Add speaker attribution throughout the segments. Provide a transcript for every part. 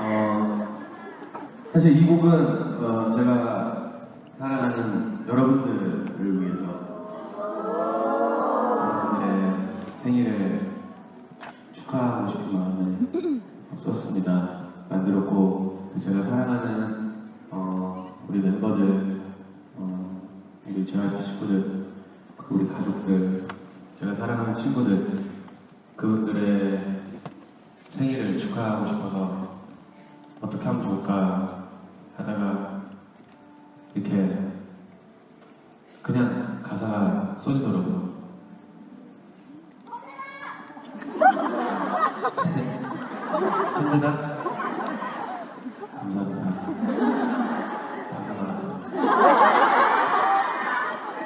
Speaker 1: 어, 사실 이 곡은 어, 제가 사랑하는 여러분들을 위해서 여러분들의 생일을 축하하고 싶은 마음에 썼습니다. 만들었고 또 제가 사랑하는 어, 우리 멤버들, 어, 우리 JYP 식구들, 그리고 우리 가족들, 제가 사랑하는 친구들 그분들의 생일을 축하하고 싶어서 어떻게 하면 좋을까 하다가 이렇게 그냥 가사가 써지더라고요. 천진아 감사합니다. 방금 알았어.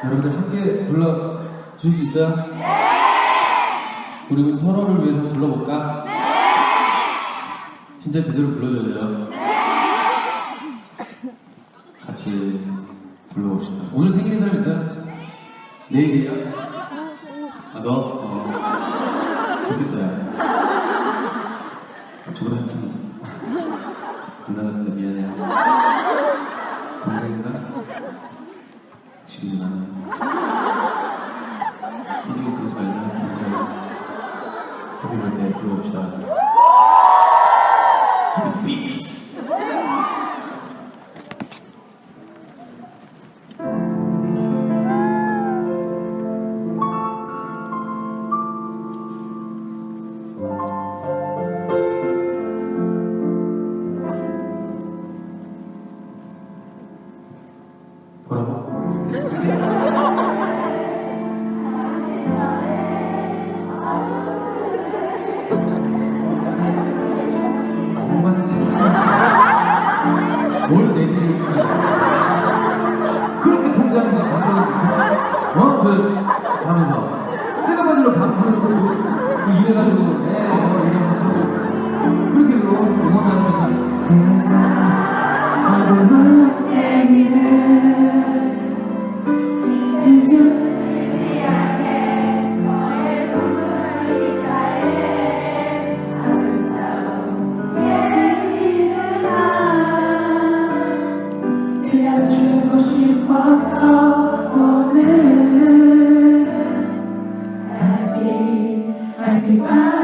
Speaker 1: 여러분들 함께 불러 줄수 있어요? 우리 그럼 서로를 위해서 불러볼까? 진짜 제대로 불러줘야 돼요. 같이 불러봅시다. 오늘 생일인 사람 있어요? 내일이야? 아, 너? 어. 좋겠다, 야. 아, 저보다 한참 누나 같은데 미안해. 동생인가? 지금 누나는. 이지금 그러지 말자. 그래서 해피 birthday 불러봅시다. beat. 하면서. 생각만으로 밤새고 그 이래가지고. 에 어, 이러
Speaker 2: Happy, birthday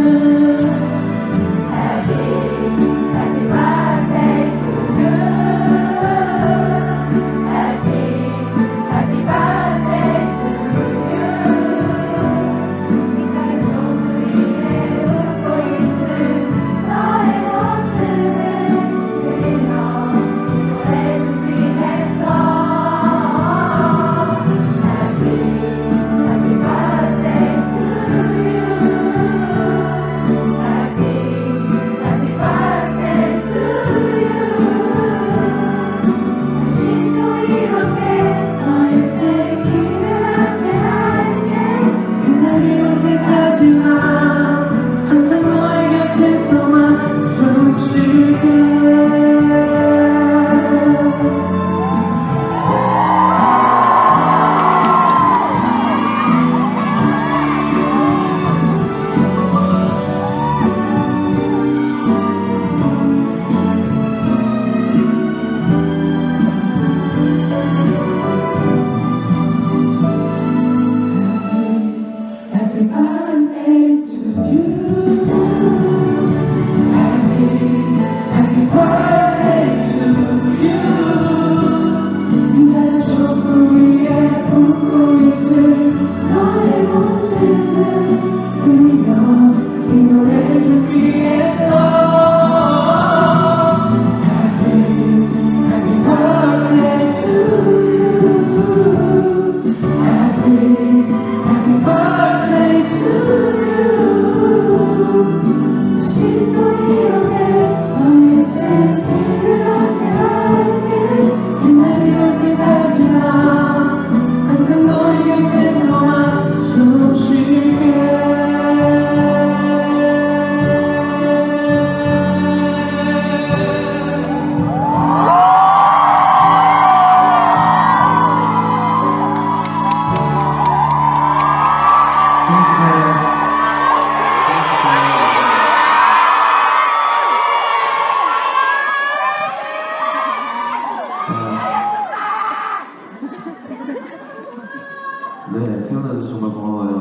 Speaker 2: 네, 태어나서 정말 고마워요.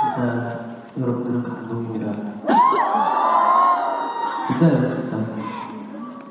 Speaker 2: 진짜 여러분들은 감동입니다. 진짜요,
Speaker 1: 진짜.